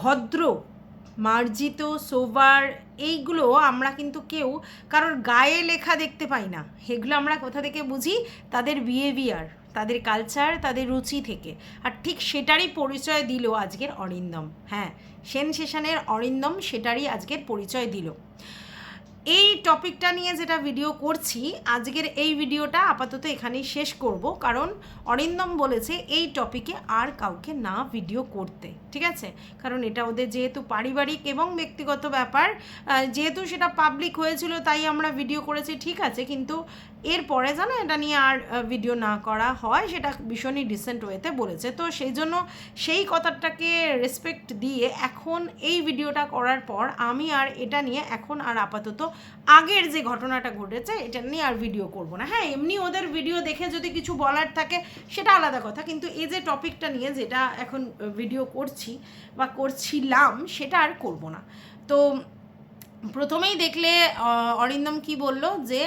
ভদ্র, মার্জিত সোভার এইগুলো আমরা কিন্তু কেউ কারোর গায়ে লেখা দেখতে পাই না। এগুলো আমরা কোথা থেকে বুঝি? তাদের বিহেভিয়ার তাদের কালচার তাদের রুচি থেকে। আর ঠিক সেটারই পরিচয় দিল আজকের অরিন্দম। হ্যাঁ সেনসেশনের অরিন্দম সেটারই আজকের পরিচয় দিল। এই টপিকটা নিয়ে যেটা ভিডিও করছি, আজকের এই ভিডিওটা আপাতত এখানেই শেষ করব। কারণ অরিন্দম বলেছে এই টপিকে আর কাউকে না ভিডিও করতে, ঠিক আছে? কারণ এটা ওদের যেহেতু পারিবারিক এবং ব্যক্তিগত ব্যাপার যেহেতু সেটা পাবলিক হয়েছিল তাই আমরা ভিডিও করেছি, ঠিক আছে? কিন্তু এরপরে যেন এটা নিয়ে আর ভিডিও না করা হয়, সেটা ভীষণই ডিসেন্ট ওয়েতে বলেছে। তো সেই জন্য সেই কথাটাকে রেসপেক্ট দিয়ে এখন এই ভিডিওটা করার পর আমি আর এটা নিয়ে এখন আর আপাতত আগের যে ঘটনাটা ঘটেছে, এটা নিয়ে আর ভিডিও করব না। হ্যাঁ এমনি ওদের ভিডিও দেখে যদি কিছু বলার থাকে, সেটা আলাদা কথা। কিন্তু এই যে টপিকটা নিয়ে যেটা এখন ভিডিও করছি বা করছিলাম, সেটা আর করব না। তো প্রথমেই দেখলে অরিন্দম কি বলল যে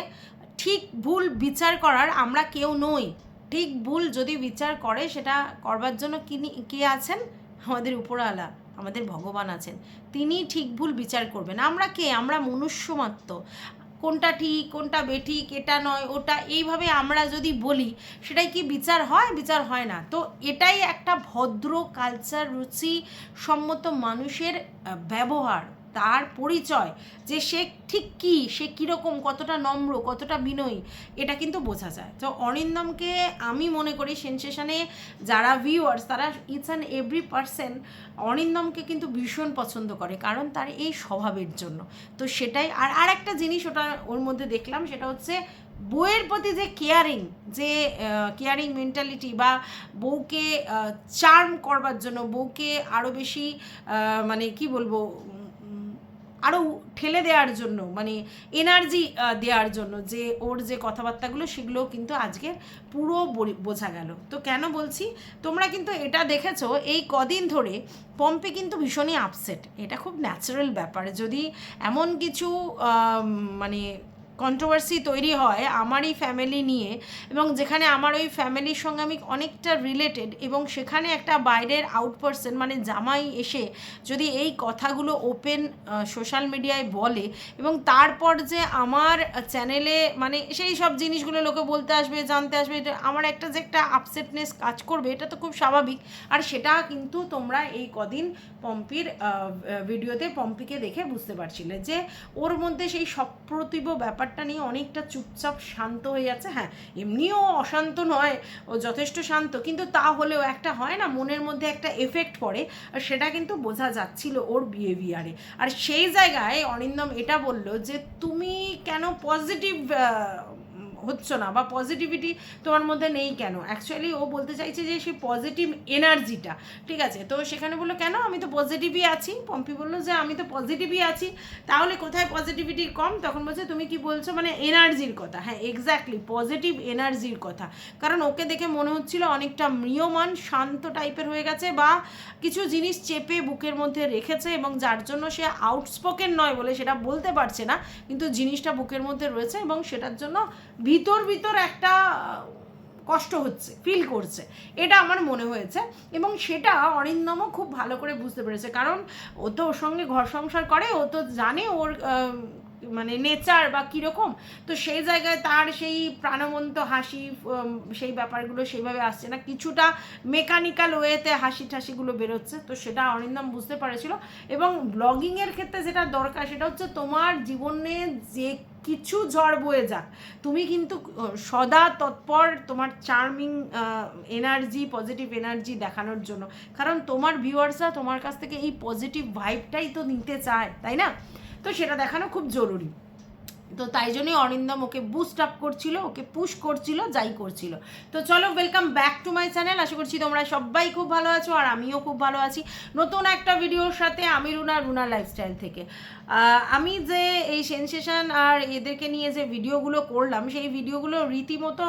ঠিক ভুল বিচার করার আমরা কেউ নই। ঠিক ভুল যদি বিচার করে, সেটা করবার জন্য কিনি, কে আছেন? আমাদের উপরওয়ালা, আমাদের ভগবান আছেন। তিনি ঠিক ভুল বিচার করবেন। আমরা কে? আমরা মনুষ্য মাত্র কোনটা ঠিক, কোনটা বেঠিক, এটা নয়, ওটা, এইভাবে আমরা যদি বলি, সেটাই কি বিচার হয়? বিচার হয় না। তো এটাই একটা ভদ্র কালচার রুচি সম্মত মানুষের ব্যবহার। তার পরিচয় যে সে ঠিক কি, সে কীরকম, কতটা নম্র, কতটা বিনয়ী, এটা কিন্তু বোঝা যায়। তো অরিন্দমকে আমি মনে করি সেনসেশনে যারা ভিউয়ার্স তারা ইটস অ্যান্ড এভরি পার্সন অরিন্দমকে কিন্তু ভীষণ পছন্দ করে কারণ তার এই স্বভাবের জন্য। তো সেটাই, আর আর একটা জিনিস ওটা ওর মধ্যে দেখলাম, সেটা হচ্ছে বউয়ের প্রতি যে কেয়ারিং যে কেয়ারিং মেন্টালিটি বা বউকে চার্ম করবার জন্য, বউকে আরও বেশি মানে কি বলব আরও ঠেলে দেওয়ার জন্য মানে এনার্জি দেওয়ার জন্য যে ওর যে কথাবার্তাগুলো সেগুলো কিন্তু আজকে পুরো বোঝা গেল। তো কেন বলছি? তোমরা কিন্তু এটা দেখেছ, এই কদিন ধরে পম্পে কিন্তু ভীষণই আপসেট এটা খুব ন্যাচারাল ব্যাপার। যদি এমন কিছু মানে কন্ট্রোভার্সি তৈরি হয় আমারই ফ্যামিলি নিয়ে এবং যেখানে আমার ওই ফ্যামিলির সঙ্গে আমি অনেকটা রিলেটেড এবং সেখানে একটা বাইরের আউট পার্সন মানে জামাই এসে যদি এই কথাগুলো ওপেন সোশ্যাল মিডিয়ায় বলে এবং তারপর যে আমার চ্যানেলে মানে সেই সব জিনিসগুলো লোকে বলতে আসবে, জানতে আসবে আমার একটা যে একটা আপসেটনেস কাজ করবে, এটা তো খুব স্বাভাবিক। আর সেটা কিন্তু তোমরা এই কদিন পম্পির ভিডিওতে পম্পিকে দেখে বুঝতে পারছিলে যে ওর মধ্যে সেই সপ্রতিভ ব্যাপারটা নিয়ে অনেকটা চুপচাপ শান্ত হয়ে যাচ্ছে। হ্যাঁ এমনিও অশান্ত নয়, ও যথেষ্ট শান্ত। কিন্তু তা হলেও একটা হয় না, মনের মধ্যে একটা এফেক্ট পড়ে, আর সেটা কিন্তু বোঝা যাচ্ছিল ওর বিহেভিয়ারে আর সেই জায়গায় অরিন্দম এটা বলল যে, তুমি কেন পজিটিভ হচ্ছ না বা পজিটিভিটি তোমার মধ্যে নেই কেন? অ্যাকচুয়ালি ও বলতে চাইছে যে সেই পজিটিভ এনার্জিটা ঠিক আছে? তো সেখানে বলল, কেন? আমি তো পজিটিভই আছি। পম্পি বলল, যে আমি তো পজিটিভই আছি, তাহলে কোথায় পজিটিভিটি কম? তখন বলছে, তুমি কি বলছো? মানে এনার্জির কথা। হ্যাঁ এক্স্যাক্টলি পজিটিভ এনার্জির কথা। কারণ ওকে দেখে মনে হচ্ছিল অনেকটা ম্রিয়মান, শান্ত টাইপের হয়ে গেছে বা কিছু জিনিস চেপে বুকের মধ্যে রেখেছে এবং যার জন্য সে আউটস্পোকেন নয় বলে সেটা বলতে পারছে না, কিন্তু জিনিসটা বুকের মধ্যে রয়েছে এবং সেটার জন্য ভিতর ভিতর একটা কষ্ট হচ্ছে ফিল করছে। এটা আমার মনে হয়েছে। এবং সেটা অরিন্দমও খুব ভালো করে বুঝতে পেরেছে। কারণ ও তো ওর সঙ্গে ঘর সংসার করে, ও তো জানে ওর মানে নেচার বা কীরকম। তো সেই জায়গায় তার সেই প্রাণবন্ত হাসি সেই ব্যাপারগুলো সেইভাবে আসছে না। কিছুটা মেকানিক্যাল ওয়েতে হাসি ঠাসিগুলো বেরোচ্ছে। তো সেটা অরিন্দম বুঝতে পারেছিল। এবং ব্লগিংয়ের ক্ষেত্রে যেটা দরকার, সেটা হচ্ছে তোমার জীবনে যে কিছু ঝড় বয়ে যাক। তুমি কিন্তু সদা তৎপর তোমার চার্মিং এনার্জি পজিটিভ এনার্জি দেখানোর জন্য। কারণ তোমার ভিউয়ার্সরা তোমার কাছ থেকে এই পজিটিভ ভাইবটাই তো নিতে চায়, তাই না? তো সেটা দেখানো খুব জরুরি। তো তাই জন্যই অরিন্দম ওকে বুস্ট আপ করছিল, ওকে পুশ করছিল, যাই করছিল। তো চলো welcome back to my channel আশা করছি তোমরা সবাই খুব ভালো আছো আর আমিও খুব ভালো আছি। নতুন একটা ভিডিওর সাথে আমি রুনা রুনা লাইফস্টাইল থেকে। আমি যে এই সেনসেশন আর এদেরকে নিয়ে যে ভিডিওগুলো করলাম, সেই ভিডিওগুলো রীতিমতো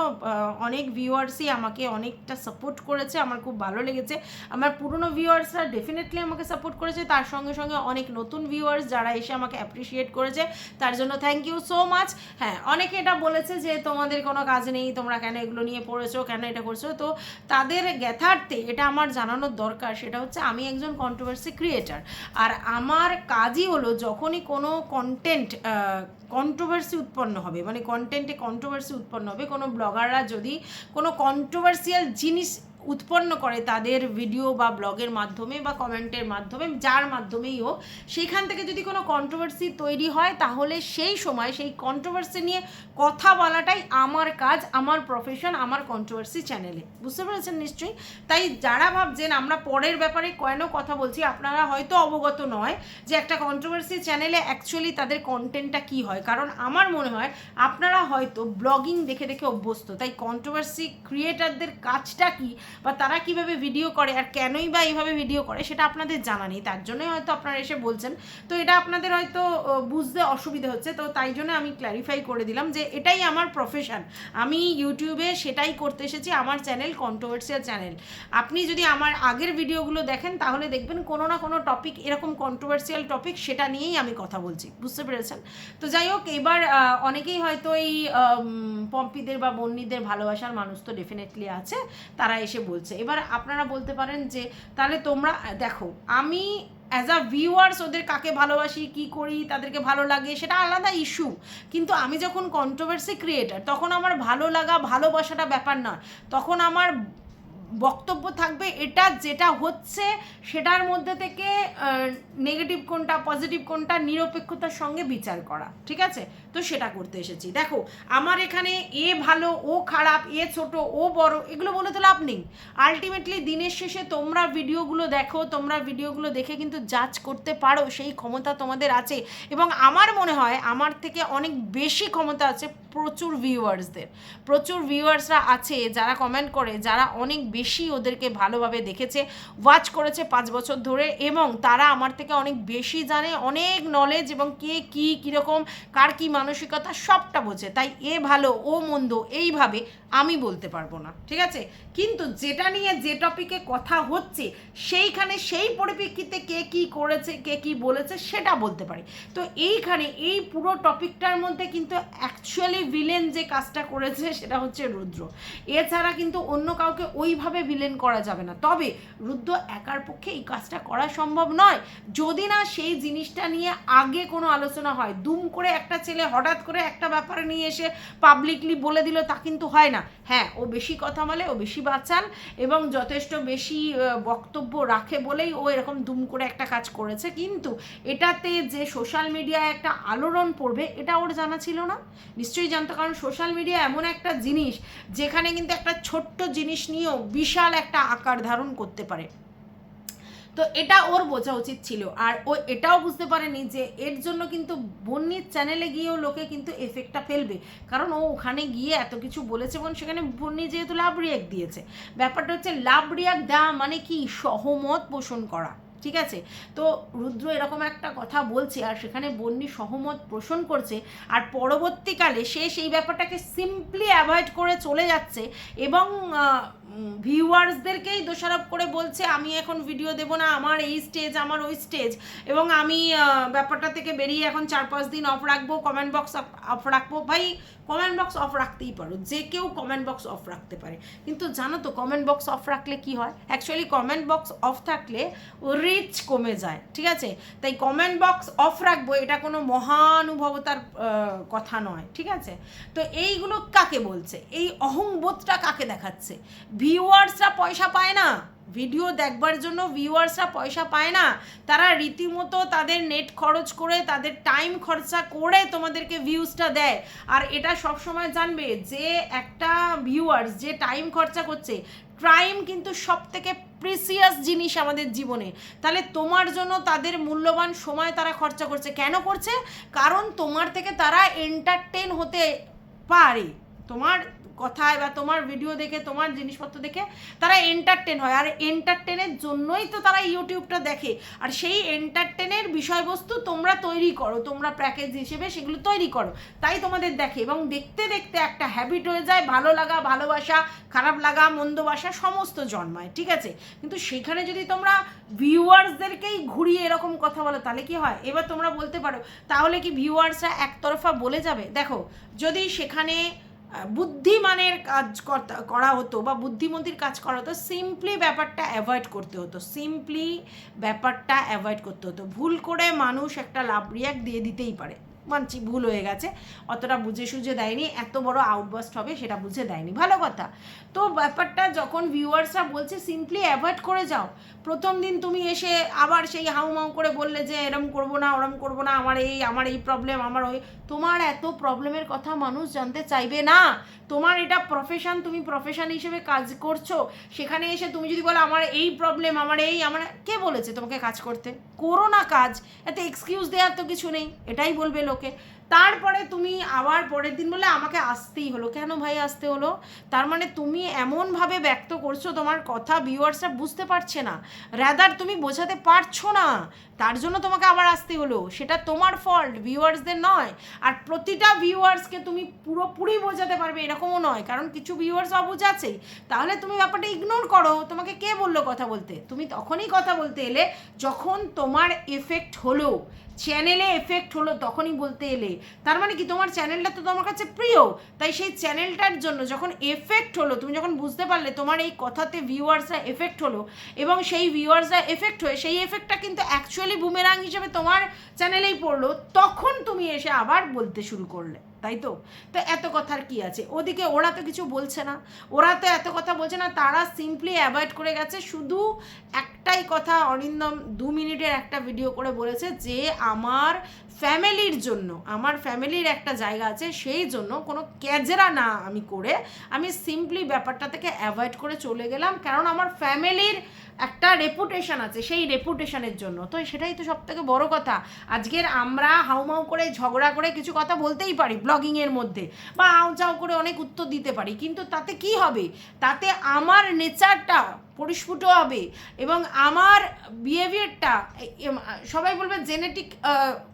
অনেক ভিউয়ার্সই আমাকে অনেকটা সাপোর্ট করেছে। আমার খুব ভালো লেগেছে। আমার পুরনো ভিউয়ার্সরা ডেফিনেটলি আমাকে সাপোর্ট করেছে। তার সঙ্গে সঙ্গে অনেক নতুন ভিউয়ার্স যারা এসে আমাকে অ্যাপ্রিসিয়েট করেছে। তার জন্য থ্যাংক ইউ সো মাচ হ্যাঁ অনেকে এটা বলেছে যে তোমাদের কোনো কাজ নেই, তোমরা কেন এগুলো নিয়ে পড়েছো, কেন এটা করছ? তো তাদের জ্ঞাতার্থে এটা আমার জানানোর দরকার, সেটা হচ্ছে আমি একজন কন্ট্রোভার্সি ক্রিয়েটার আর আমার কাজই হলো যখনই কোনো কন্টেন্ট কন্ট্রোভার্সি উৎপন্ন হবে মানে কন্টেন্টে কন্ট্রোভার্সি উৎপন্ন হবে, কোনো ব্লগাররা যদি কোনো কন্ট্রোভার্সিয়াল জিনিস উৎপন্ন করে তাদের ভিডিও বা ব্লগের মাধ্যমে বা কমেন্টের মাধ্যমে, যার মাধ্যমেই হোক, সেখান থেকে যদি কোনো কন্ট্রোভার্সি তৈরি হয়, তাহলে সেই সময় সেই কন্ট্রোভার্সি নিয়ে কথা বলাটাই আমার কাজ, আমার প্রফেশন আমার কন্ট্রোভার্সি চ্যানেলে বুঝতে পেরেছেন নিশ্চয়ই? তাই যারা ভাবছেন আমরা পরের ব্যাপারে কেন কথা বলছি, আপনারা হয়তো অবগত নয় যে একটা কন্ট্রোভার্সি চ্যানেলে অ্যাকচুয়ালি তাদের কন্টেন্টটা কী হয়। কারণ আমার মনে হয় আপনারা হয়তো ব্লগিং দেখে দেখে অভ্যস্ত। তাই কন্ট্রোভার্সি ক্রিয়েটারদের কাজটা কী বা তারা কীভাবে ভিডিও করে আর কেনই বা এইভাবে ভিডিও করে সেটা আপনাদের জানা নেই, তার জন্যই হয়তো আপনারা এসে বলছেন। তো এটা আপনাদের হয়তো বুঝতে অসুবিধা হচ্ছে। তো তাই জন্য আমি ক্ল্যারিফাই করে দিলাম যে এটাই আমার প্রফেশন আমি ইউটিউবে সেটাই করতে এসেছি, আমার চ্যানেল কন্ট্রোভার্সিয়াল চ্যানেল আপনি যদি আমার আগের ভিডিওগুলো দেখেন, তাহলে দেখবেন কোনো না কোনো টপিক এরকম কন্ট্রোভার্সিয়াল টপিক সেটা নিয়েই আমি কথা বলছি। বুঝতে পেরেছেন? তো যাই হোক, এবার অনেকেই হয়তো এই পম্পিদের বা বন্নিদের ভালোবাসার মানুষ তো ডেফিনেটলি আছে। তারা এসে বলছে। এবার আপনারা বলতে পারেন যে, তাহলে তোমরা, দেখো, আমি অ্যাজ আ ভিউয়ার্স ওদের কাকে ভালোবাসি, কি করি, তাদেরকে ভালো লাগে, সেটা আলাদা ইস্যু কিন্তু আমি যখন কন্ট্রোভার্সি ক্রিয়েটার তখন আমার ভালো লাগা, ভালোবাসাটা ব্যাপার নয়। তখন আমার বক্তব্য থাকবে, এটা যেটা হচ্ছে সেটার মধ্যে থেকে নেগেটিভ কোনটা পজিটিভ কোনটা, নিরপেক্ষতার সঙ্গে বিচার করা, ঠিক আছে? তো সেটা করতে এসেছি। দেখো, আমার এখানে এ ভালো, ও খারাপ, এ ছোট, ও বড়, এগুলো বলে তো লাভ নেই। আলটিমেটলি দিনের শেষে তোমরা ভিডিওগুলো দেখো, তোমরা ভিডিওগুলো দেখে কিন্তু জাজ করতে পারো, সেই ক্ষমতা তোমাদের আছে। এবং আমার মনে হয়, আমার থেকে অনেক বেশি ক্ষমতা আছে প্রচুর ভিউয়ার্সদের প্রচুর ভিউয়ার্সরা আছে, যারা কমেন্ট করে, যারা অনেক বেশি ওদেরকে ভালোভাবে দেখেছে ওয়াচ করেছে পাঁচ বছর ধরে এবং তারা আমার থেকে অনেক বেশি জানে, অনেক নলেজ এবং কে কী, কীরকম, কার কী মানসিকতা সবটা বোঝে। তাই এ ভালো, ও মন্দ, এইভাবে আমি বলতে পারব না, ঠিক আছে? কিন্তু যেটা নিয়ে যে টপিকে কথা হচ্ছে, সেইখানে সেই পরিপ্রেক্ষিতে কে কি করেছে, কে কি বলেছে সেটা বলতে পারি। তো এইখানে এই পুরো টপিকটার মধ্যে কিন্তু অ্যাকচুয়ালি ভিলেন যে কাজটা করেছে সেটা হচ্ছে রুদ্র। এছাড়া কিন্তু অন্য কাউকে ওইভাবে ভিলেন করা যাবে না। তবে রুদ্র একার পক্ষে এই কাজটা করা সম্ভব নয়। যদি না সেই জিনিসটা নিয়ে আগে কোনো আলোচনা হয়, দুম করে একটা ছেলে হঠাৎ করে একটা ব্যাপারে নিয়ে এসে পাবলিকলি বলে দিল, তা কিন্তু হয় না। হ্যাঁ ও বেশি কথা বলে, ও বেশি বাচাল এবং যথেষ্ট বেশি বক্তব্য রাখে বলেই ও এরকম দুম করে একটা কাজ করেছে। কিন্তু এটাতে যে সোশ্যাল মিডিয়ায় একটা আলোড়ন পড়বে, এটা ওর জানা ছিল না। নিশ্চয়ই জানতো, কারণ সোশ্যাল মিডিয়া এমন একটা জিনিস, যেখানে কিন্তু একটা ছোট্ট জিনিস নিয়েও বিশাল একটা আকার ধারণ করতে পারে। তো এটা ওর বোঝা উচিত ছিল। আর ও এটাও বুঝতে পারেনি যে এর জন্য কিন্তু বন্যির চ্যানেলে গিয়েও লোকে কিন্তু এফেক্টটা ফেলবে। কারণ ও ওখানে গিয়ে এত কিছু বলেছে এবং সেখানে বন্যি যেহেতু লাভ রিয়াক্ট দিয়েছে। ব্যাপারটা হচ্ছে লাভ রিয়াক দেওয়া মানে কি? সহমত পোষণ করা। ঠিক আছে? তো রুদ্র এরকম একটা কথা বলছে আর সেখানে বন্যি সহমত পোষণ করছে। আর পরবর্তীকালে সে সেই ব্যাপারটাকে সিম্পলি অ্যাভয়েড করে চলে যাচ্ছে এবং ভিউয়ার্সদেরকেই দোষারোপ করে বলছে, আমি এখন ভিডিও দেবো না, আমার এই স্টেজ আমার ওই স্টেজ এবং আমি ব্যাপারটা থেকে বেরিয়ে এখন চার পাঁচ দিন অফ রাখব কমেন্ট বক্স অফ রাখব। ভাই কমেন্ট বক্স অফ রাখতেই পারো, যে কেউ কমেন্ট বক্স অফ রাখতে পারে। কিন্তু জানো তো কমেন্ট বক্স অফ রাখলে কি হয়? অ্যাকচুয়ালি কমেন্ট বক্স অফ থাকলে রিচ কমে যায়, ঠিক আছে? তাই কমেন্ট বক্স অফ রাখব, এটা কোনো মহানুভবতার কথা নয়, ঠিক আছে? তো এইগুলো কাকে বলছে? এই অহংবোধটা কাকে দেখাচ্ছে? ভিউয়ার্সরা পয়সা পায় না। ভিডিও দেখবার জন্য ভিউয়ার্সরা পয়সা পায় না। তারা রীতিমতো তাদের নেট খরচ করে, তাদের টাইম খরচা করে তোমাদেরকে ভিউজটা দেয়। আর এটা সবসময় জানবে যে একটা ভিউয়ার্স যে টাইম খরচা করছে টাইম কিন্তু সব থেকে প্রিসিয়াস জিনিস আমাদের জীবনে। তাহলে তোমার জন্য তাদের মূল্যবান সময় তারা খরচা করছে। কেন করছে? কারণ তোমার থেকে তারা এন্টারটেন হতে পারে। তোমার কথায় বা তোমার ভিডিও দেখে, তোমার জিনিসপত্র দেখে তারা এন্টারটেন হয়। আর এন্টারটেনের জন্যই তো তারা ইউটিউবটা দেখে। আর সেই এন্টারটেনের বিষয়বস্তু তোমরা তৈরি করো, তোমরা প্যাকেজ হিসেবে সেগুলো তৈরি করো, তাই তোমাদের দেখে। এবং দেখতে দেখতে একটা হ্যাবিট হয়ে যায়, ভালো লাগা, ভালোবাসা, খারাপ লাগা মন্দবাসা সমস্ত জন্মায়, ঠিক আছে? কিন্তু সেখানে যদি তোমরা ভিউয়ার্সদেরকেই ঘুরিয়ে এরকম কথা বলো, তাহলে কি হয়? এবার তোমরা বলতে পারো, তাহলে কি ভিউয়ার্সরা একতরফা বলে যাবে? দেখো, যদি সেখানে বুদ্ধিমানের কাজ করা হতো বা বুদ্ধিমতির কাজ করা হতো সিম্পলি ব্যাপারটা অ্যাভয়েড করতে হতো। সিম্পলি ব্যাপারটা অ্যাভয়েড করতে হতো। ভুল করে মানুষ একটা লাভ রিয়াক্ট দিয়ে দিতেই পারে। মানছি ভুল হয়ে গেছে। অতটা বুঝে সুঝে দেয়নি, এত বড় আউটবাস্ট হবে সেটা বুঝে দেয়নি। ভালো কথা। তো ব্যাপারটা যখন ভিউয়ার্সরা বলছে সিম্পলি অ্যাভয়েড করে যাও। প্রথম দিন তুমি এসে আবার সেই হাউমাউ করে বললে যে, এরম করব না, ওরম করব না, আমার এই আমার এই প্রবলেম আমার ওই। তোমার এত প্রবলেমের কথা মানুষ জানতে চাইবে না। তোমার এটা প্রফেশন তুমি প্রফেশন হিসেবে কাজ করছ। সেখানে এসে তুমি যদি বলো, আমার এই প্রবলেম আমার এই, আমার কে বলেছে তোমাকে কাজ করতে? করো না কাজ। এত এক্সকিউজ দেওয়ার তো কিছু নেই। এটাই বলবে লোকে। তারপরে তুমি আবার পরের দিন বলে আমাকে আসতেই হলো। কেন ভাই আসতে হলো? তার মানে তুমি এমনভাবে ব্যক্ত করছ, তোমার কথা ভিউয়ার্সরা বুঝতে পারছে না। রাদার তুমি বোঝাতে পারছ না, তার জন্য তোমাকে আবার আসতে হলো। সেটা তোমার ফল্ট ভিউয়ার্সদের নয়। আর প্রতিটা ভিউয়ার্সকে তুমি পুরোপুরি বোঝাতে পারবে, এরকমও নয়। কারণ কিছু ভিউয়ার্স অবুঝ আছেই। তাহলে তুমি ব্যাপারটা ইগনোর করো। তোমাকে কে বলল কথা বলতে? তুমি তখনই কথা বলতে এলে, যখন তোমার এফেক্ট হলো। চ্যানেলে এফেক্ট হলো তখনই বলতে এলে। তার মানে কি, তোমার চ্যানেলটা তো তোমার কাছে প্রিয়, তাই সেই চ্যানেলটার জন্য যখন এফেক্ট হলো, তুমি যখন বুঝতে পারলে তোমার এই কথাতে ভিউয়ার্সরা এফেক্ট হলো, এবং সেই ভিউয়ার্সরা এফেক্ট হয়ে, সেই এফেক্টটা কিন্তু অ্যাকচুয়ালি বুমেরাং হিসেবে তোমার চ্যানেলেই পড়ল, তখন তুমি এসে আবার বলতে শুরু করলে। তাই তো? তো এত কথার কি আছে? ওদিকে ওরা তো কিছু বলছে না। ওরা তো এত কথা বলছে না, তারা সিম্পলি অ্যাভয়েড করে গেছে। শুধু একটাই কথা অরিন্দম দু মিনিটের একটা ভিডিও করে বলেছে যে, আমার ফ্যামিলির জন্য, আমার ফ্যামিলির একটা জায়গা আছে, সেই জন্য কোনো ক্যাজেরা না আমি করে আমি সিম্পলি ব্যাপারটা থেকে অ্যাভয়েড করে চলে গেলাম। কারণ আমার ফ্যামিলির একটা রেপুটেশন আছে, সেই রেপুটেশনের জন্য। তো সেটাই তো সব থেকে বড়ো কথা। আজকের আমরা হাউমাউ করে ঝগড়া করে কিছু কথা বলতেই পারি ব্লগিংয়ের মধ্যে, বা আউ চাও করে অনেক উত্তর দিতে পারি। কিন্তু তাতে কি হবে? তাতে আমার নেচারটা পরিস্ফুট হবে এবং আমার বিহেভিয়ারটা সবাই বলবে জেনেটিক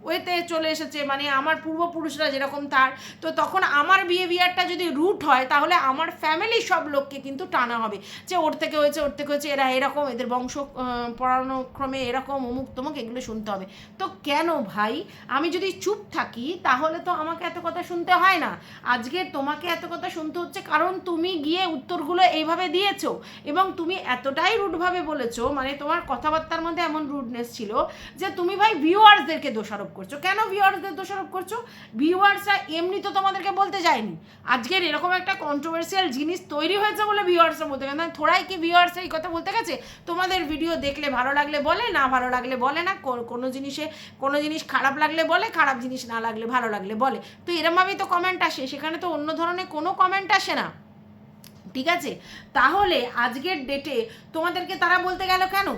ওয়েতে চলে এসেছে মানে আমার পূর্বপুরুষরা যেরকম তার তো তখন আমার বিহেভিয়ারটা যদি রুট হয় তাহলে আমার ফ্যামিলি সব লোককে কিন্তু টানা হবে। যে ওর থেকে হয়েছে ওর থেকে হয়েছে এরা এরকম এদের বংশ আহ, পরাণক্রমে এরকম অমুক তমুক এগুলো শুনতে হবে। তো কেন ভাই? আমি যদি চুপ থাকি তাহলে তো আমাকে এত কথা শুনতে হয় না। আজকে তোমাকে এত কথা শুনতে হচ্ছে কারণ তুমি গিয়ে উত্তরগুলো এইভাবে দিয়েছ এবং তুমি এতটাই রুডভাবে বলেছ মানে তোমার কথাবার্তার মধ্যে এমন রুডনেস ছিল যে তুমি ভাই ভিউয়ার্সদেরকে দোষারোপ করছ। কেন ভিউয়ার্সদের দোষারোপ করছ? ভিউয়ার্সরা এমনি তো তোমাদেরকে বলতে যায়নি। আজকের এরকম একটা কন্ট্রোভার্সিয়াল জিনিস তৈরি হয়েছে বলে ভিউয়ার্সরা বলতে গেছে। থোড়াই কি ভিউয়ার্স এই কথা বলতে গেছে? তোমাদের ভিডিও দেখলে ভালো লাগলে বলে, না ভালো লাগলে বলে না কোনো জিনিসে, কোনো জিনিস খারাপ লাগলে বলে, খারাপ জিনিস না লাগলে ভালো লাগলে বলে। তো এরমভাবেই তো কমেন্ট আসে। সেখানে তো অন্য ধরনের কোনো কমেন্ট আসে না। ঠিক আছে? তাহলে আজকের ডেটে তোমাদেরকে তারা বলতে গেল কেন?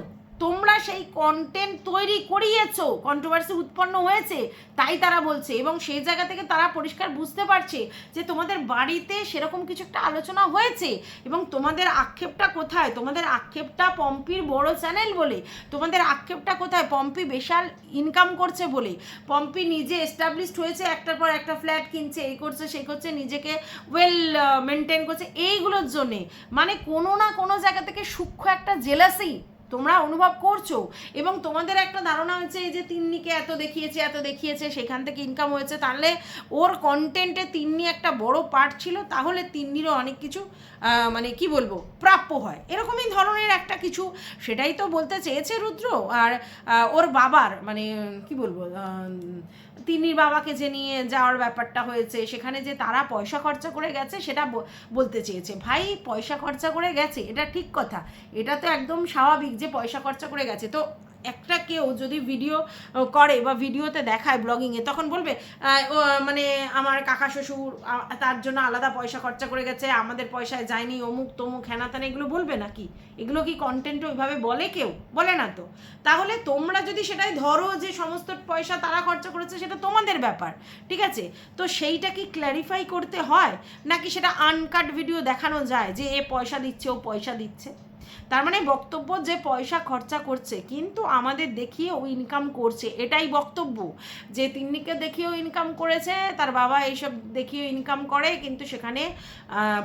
তোমরা সেই কন্টেন্ট তৈরি করিয়েছো কন্ট্রোভার্সি উৎপন্ন হয়েছে, তাই তারা বলছে। এবং সেই জায়গা থেকে তারা পরিষ্কার বুঝতে পারছে যে তোমাদের বাড়িতে সেরকম কিছু একটা আলোচনা হয়েছে এবং তোমাদের আক্ষেপটা কোথায়? তোমাদের আক্ষেপটা পম্পির বড় চ্যানেল বলে। তোমাদের আক্ষেপটা কোথায়? পম্পি বিশাল ইনকাম করছে বলে। পম্পি নিজে এস্টাবলিশড হয়েছে, একটার পর একটা ফ্ল্যাট কিনছে, এই করছে, সেই করছে, নিজেকে ওয়েল মেনটেন করছে, এইগুলোর জন্যে। মানে কোনো না কোনো জায়গা থেকে সূক্ষ্ম একটা জেলাসি তোমরা অনুভব করছ। এবং তোমাদের একটা ধারণা হচ্ছে, এই যে তিন্নিকে এত দেখিয়েছে এত দেখিয়েছে, সেখান থেকে ইনকাম হয়েছে, তাহলে ওর কন্টেন্টে তিন্নি একটা বড় পার্ট ছিল, তাহলে তিন্নিরও অনেক কিছু মানে কি বলব, প্রাপ্য হয়। এরকমই ধরনের একটা কিছু, সেটাই তো বলতে চেয়েছে রুদ্র। আর ওর বাবার মানে কি বলব তিন্নির বাবাকে যে নিয়ে যাওয়ার ব্যাপারটা হয়েছে, সেখানে যে তারা পয়সা খরচা করে গেছে, সেটা বলতে চেয়েছে। ভাই, পয়সা খরচা করে গেছে, এটা ঠিক কথা। এটা তো একদম স্বাভাবিক যে পয়সা খরচা করে গেছে। তো একটা কেউ যদি ভিডিও করে বা ভিডিওতে দেখায় ব্লগিংয়ে তখন বলবে মানে আমার কাকা শ্বশুর তার জন্য আলাদা পয়সা খরচা করে গেছে, আমাদের পয়সায় যায়নি, অমুক তমুক হেনাতানা, এগুলো বলবে নাকি? এগুলো কি কন্টেন্ট ওইভাবে বলে কেউ? বলে না তো। তাহলে তোমরা যদি সেটাই ধরো যে সমস্ত পয়সা তারা খরচা করেছে, সেটা তোমাদের ব্যাপার, ঠিক আছে? তো সেইটা কি ক্ল্যারিফাই করতে হয়? নাকি সেটা আনকাট ভিডিও দেখানো যায় যে এ পয়সা দিচ্ছে, ও পয়সা দিচ্ছে? তার মানে বক্তব্য যে পয়সা খরচা করছে, কিন্তু আমাদের দেখিয়ে ও ইনকাম করছে, এটাই বক্তব্য। যে তিন্নিকে দেখিয়েও ইনকাম করেছে, তার বাবা এইসব দেখিয়েও ইনকাম করে, কিন্তু সেখানে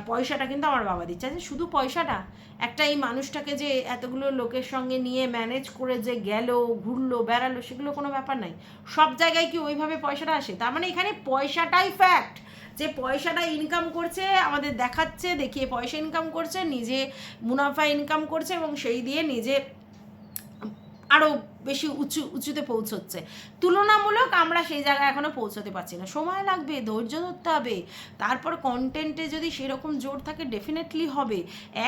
পয়সাটা কিন্তু আমার বাবা দিচ্ছে। আচ্ছা শুধু পয়সাটা? একটা এই মানুষটাকে যে এতগুলো লোকের সঙ্গে নিয়ে ম্যানেজ করে যে গেল, ঘুরলো, বেড়ালো, সেগুলো কোনো ব্যাপার নাই। সব জায়গায় কি ওইভাবে পয়সাটা আসে? তার মানে এখানে পয়সাটাই ফ্যাক্ট যে পয়সাটা ইনকাম করছে, আমাদের দেখাচ্ছে, দেখিয়ে পয়সা ইনকাম করছে, নিজে মুনাফা ইনকাম করছে এবং সেই দিয়ে নিজে আরও বেশি উঁচু, উঁচুতে পৌঁছচ্ছে। তুলনামূলক আমরা সেই জায়গায় এখনও পৌঁছতে পারছি না। সময় লাগবে, ধৈর্য ধরতে হবে। তারপর কন্টেন্টে যদি সেরকম জোর থাকে ডেফিনেটলি হবে।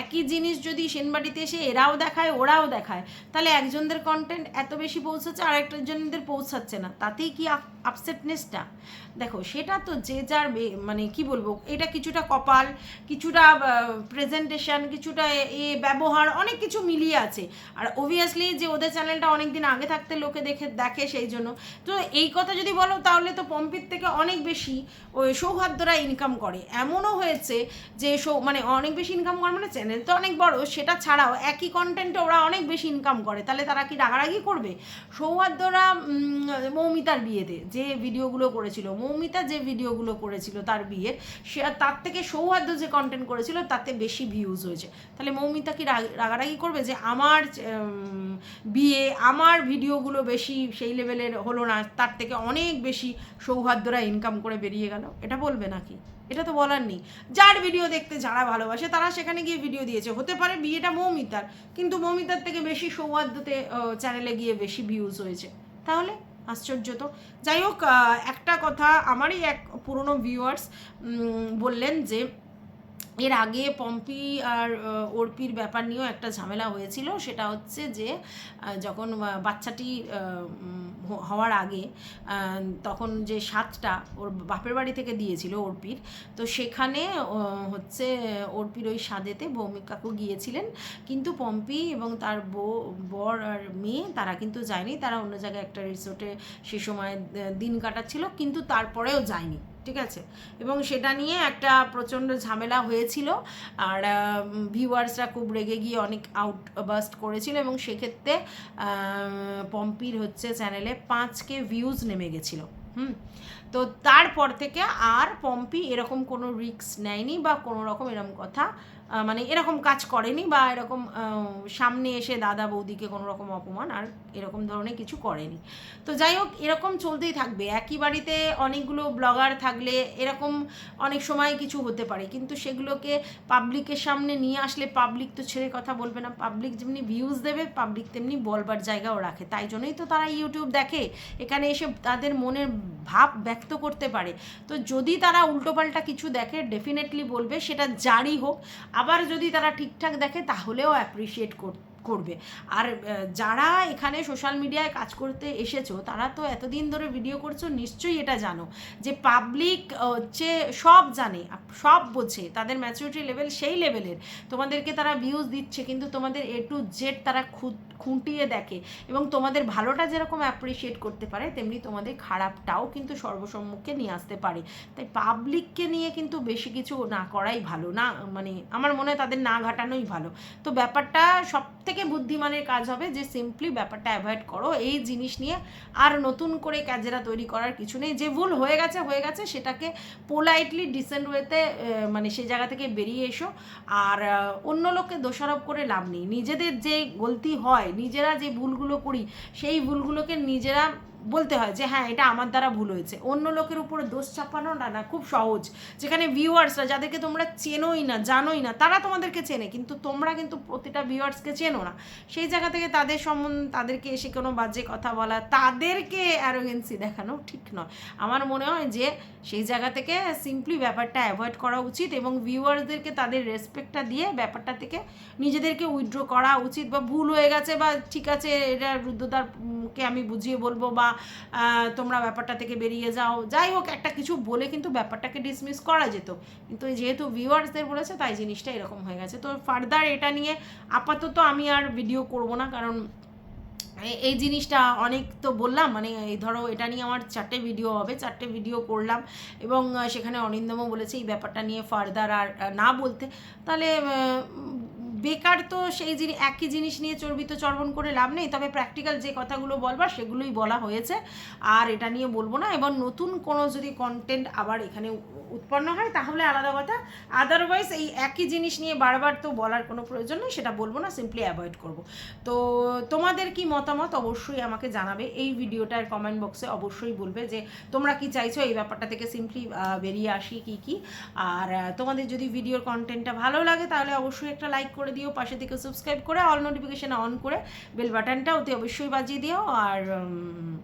একই জিনিস যদি সেনবাড়িতে এসে এরাও দেখায়, ওরাও দেখায়, তাহলে একজনদের কন্টেন্ট এত বেশি পৌঁছাচ্ছে আর একজনদের পৌঁছাচ্ছে না। তাতেই কি আপসেটনেসটা দেখো, সেটা তো যে যার মানে কি বলব, এটা কিছুটা কপাল, কিছুটা প্রেজেন্টেশন কিছুটা এ ব্যবহার, অনেক কিছু মিলিয়ে আছে। আর অবভিয়াসলি যে ওদের চ্যানেলটা অনেক দিন আগে থাকতে লোকে দেখে দেখে সেই জন্য। তো এই কথা যদি বলো, তাহলে তো পম্পির থেকে অনেক বেশি ওই সৌহার্দ্যরা ইনকাম করে। এমনও হয়েছে যে, সৌ মানে অনেক বেশি ইনকাম করে মানে চ্যানেল তো অনেক বড়, সেটা ছাড়াও একই কন্টেন্টে ওরা অনেক বেশি ইনকাম করে। তাহলে তারা কি রাগারাগি করবে? সৌহার্দ্যরা মৌমিতার বিয়েতে যে ভিডিওগুলো করেছিল, মৌমিতা যে ভিডিওগুলো করেছিল তার বিয়ের, সে, তার থেকে সৌহার্দ্য যে কন্টেন্ট করেছিল, তাতে বেশি ভিউজ হয়েছে। তাহলে মৌমিতা কি রাগ- রাগারাগি করবে যে, আমার বিয়ে, আমার ভিডিওগুলো বেশি সেই লেভেলের হলো না, তার থেকে অনেক বেশি সৌহার্দ্যরা ইনকাম করে বেরিয়ে গেল। এটা বলবে নাকি? এটা তো বলার নেই। যার ভিডিও দেখতে যারা ভালোবাসে, তারা সেখানে গিয়ে ভিডিও দিয়েছে। হতে পারে বিয়েটা মৌমিতার, কিন্তু মৌমিতার থেকে বেশি সৌহার্দ্যতে চ্যানেলে গিয়ে বেশি ভিউজ হয়েছে। তাহলে আশ্চর্য তো। যাই হোক একটা কথা আমারই এক পুরনো ভিউয়ার্স বললেন যে এর আগে পম্পি আর অর্পির ব্যাপার নিয়েও একটা ঝামেলা হয়েছিল। সেটা হচ্ছে যে যখন বাচ্চাটি হওয়ার আগে তখন যে সাতটা ওর বাপের বাড়ি থেকে দিয়েছিল অর্পির তো সেখানে হচ্ছে অর্পির ওই স্বাদেতে ভৌমিক কাকু গিয়েছিলেন। কিন্তু পম্পি এবং তার বউ, বর আর মেয়ে, তারা কিন্তু যায়নি। তারা অন্য জায়গায় একটা রিসোর্টে সে সময় দিন কাটাচ্ছিল, কিন্তু তারপরেও যায়নি। ঠিক আছে? এবং সেটা নিয়ে একটা প্রচণ্ড ঝামেলা হয়েছিল। আর ভিউয়ার্সরা খুব রেগে গিয়ে অনেক আউট বাস্ট করেছিল এবং সেক্ষেত্রে পম্পির হচ্ছে চ্যানেলে পাঁচকে ভিউজ নেমে গেছিল। হুম? তো তারপর থেকে আর পম্পি এরকম কোনো রিক্স নেয়নি বা কোনো রকম এরকম কথা মানে এরকম কাজ করেনি বা এরকম সামনে এসে দাদা বৌদিকে কোনো রকম অপমান আর এরকম ধরনের কিছু করেনি। তো যাই হোক, এরকম চলতেই থাকবে। একই বাড়িতে অনেকগুলো ব্লগার থাকলে এরকম অনেক সময় কিছু হতে পারে। কিন্তু সেগুলোকে পাবলিকের সামনে নিয়ে আসলে পাবলিক তো ছেড়ে কথা বলবে না। পাবলিক যেমনি ভিউজ দেবে, পাবলিক তেমনি বলবার জায়গাও রাখে। তাই জন্যই তো তারা ইউটিউব দেখে। এখানে এসে তাদের মনের ভাব ব্যক্ত করতে পারে। তো যদি তারা উল্টোপাল্টা কিছু দেখে ডেফিনেটলি বলবে। সেটা যারই হোক। আবার যদি তারা ঠিকঠাক দেখে তাহলেও অ্যাপ্রিসিয়েট করবে। আর যারা এখানে সোশ্যাল মিডিয়ায় কাজ করতে এসেছ, তারা তো এতদিন ধরে ভিডিও করছ, নিশ্চয়ই এটা জানো যে পাবলিক হচ্ছে সব জানে, সব বোঝে, তাদের ম্যাচুরিটি লেভেল সেই লেভেলের তোমাদেরকে তারা ভিউজ দিচ্ছে, কিন্তু তোমাদের এ টু জেড তারা খুঁটিয়ে দেখে এবং তোমাদের ভালোটা যেরকম অ্যাপ্রিসিয়েট করতে পারে, তেমনি তোমাদের খারাপটাও কিন্তু সর্বসম্মুখে নিয়ে আসতে পারে। তাই পাবলিককে নিয়ে কিন্তু বেশি কিছু না করাই ভালো, না মানে আমার মনে হয় তাদের না ঘাটানোই ভালো। তো ব্যাপারটা সব থেকে বুদ্ধিমানের কাজ হবে, যে সিম্পলি ব্যাপারটা অ্যাভয়েড করো। এই জিনিস নিয়ে আর নতুন করে ক্যাজেরা তৈরি করার কিছু নেই। যে ভুল হয়ে গেছে হয়ে গেছে, সেটাকে পোলাইটলি ডিসেন্ট ওয়েতে মানে সেই জায়গা থেকে বেরিয়ে এসো। আর অন্য লোককে দোষারোপ করে লাভ নেই। নিজেদের যে গলতি হয়, নিজেরা যে ভুলগুলো করি, সেই ভুলগুলোকে নিজেরা বলতে হয় যে হ্যাঁ এটা আমার দ্বারা ভুল হয়েছে। অন্য লোকের উপরে দোষ চাপানো না, খুব সহজ। যেখানে ভিউয়ার্সরা যাদেরকে তোমরা চেনোই না, জানোই না, তারা তোমাদেরকে চেনে, কিন্তু তোমরা কিন্তু প্রতিটা ভিউয়ার্সকে চেনো না। সেই জায়গা থেকে তাদের সম্বন্ধে, তাদেরকে এসে কোনো বাজে কথা বলা, তাদেরকে অ্যারোগেন্সি দেখানো ঠিক নয়। আমার মনে হয় যে সেই জায়গা থেকে সিম্পলি ব্যাপারটা অ্যাভয়েড করা উচিত এবং ভিউয়ার্সদেরকে তাদের রেসপেক্টটা দিয়ে ব্যাপারটা থেকে নিজেদেরকে উইথড্র করা উচিত বা ভুল হয়ে গেছে বা ঠিক আছে, এটা রুদ্রদারকে আমি বুঝিয়ে বলব বা তোমরা ব্যাপারটা থেকে বেরিয়ে যাও। যাই হোক, একটা কিছু বলে কিন্তু ব্যাপারটাকে ডিসমিস করা যেত। কিন্তু যেহেতু ভিউয়ার্সদের বলেছে, তাই জিনিসটা এরকম হয়ে গেছে। তো ফার্দার এটা নিয়ে আপাতত আমি আর ভিডিও করব না, কারণ এই জিনিসটা অনেক তো বললাম মানে এই ধরো এটা নিয়ে আমার চারটে ভিডিও হবে, চারটে ভিডিও করলাম। এবং সেখানে অরিন্দমও বলেছে এই ব্যাপারটা নিয়ে ফার্দার আর না বলতে। তাহলে বেকার তো সেই জিনিস একই জিনিস নিয়ে চর্বিত চর্বণ করে লাভ নেই, তবে প্র্যাকটিক্যাল যে কথাগুলো বলবার সেগুলোই বলা হয়েছে। আর এটা নিয়ে বলব না এবং নতুন কোনো যদি কন্টেন্ট আবার এখানে উৎপন্ন হয়, তাহলে আলাদা কথা। আদারওয়াইজ এই একই জিনিস নিয়ে বারবার তো বলার কোনো প্রয়োজন নেই, সেটা বলব না সিম্পলি অ্যাভয়েড করব। তো তোমাদের কি মতামত অবশ্যই আমাকে জানাবে, এই ভিডিওটার কমেন্ট বক্সে অবশ্যই বলবে যে তোমরা কি চাইছো, এই ব্যাপারটা থেকে সিম্পলি বেরিয়ে আসি কি কি। আর তোমাদের যদি ভিডিওর কন্টেন্টটা ভালো লাগে, তাহলে অবশ্যই একটা লাইক করে দিও পাশে থেকে সাবস্ক্রাইব করে অল নোটিফিকেশান অন করে বেল বাটনটা অতি অবশ্যই বাজিয়ে দিও আর উম,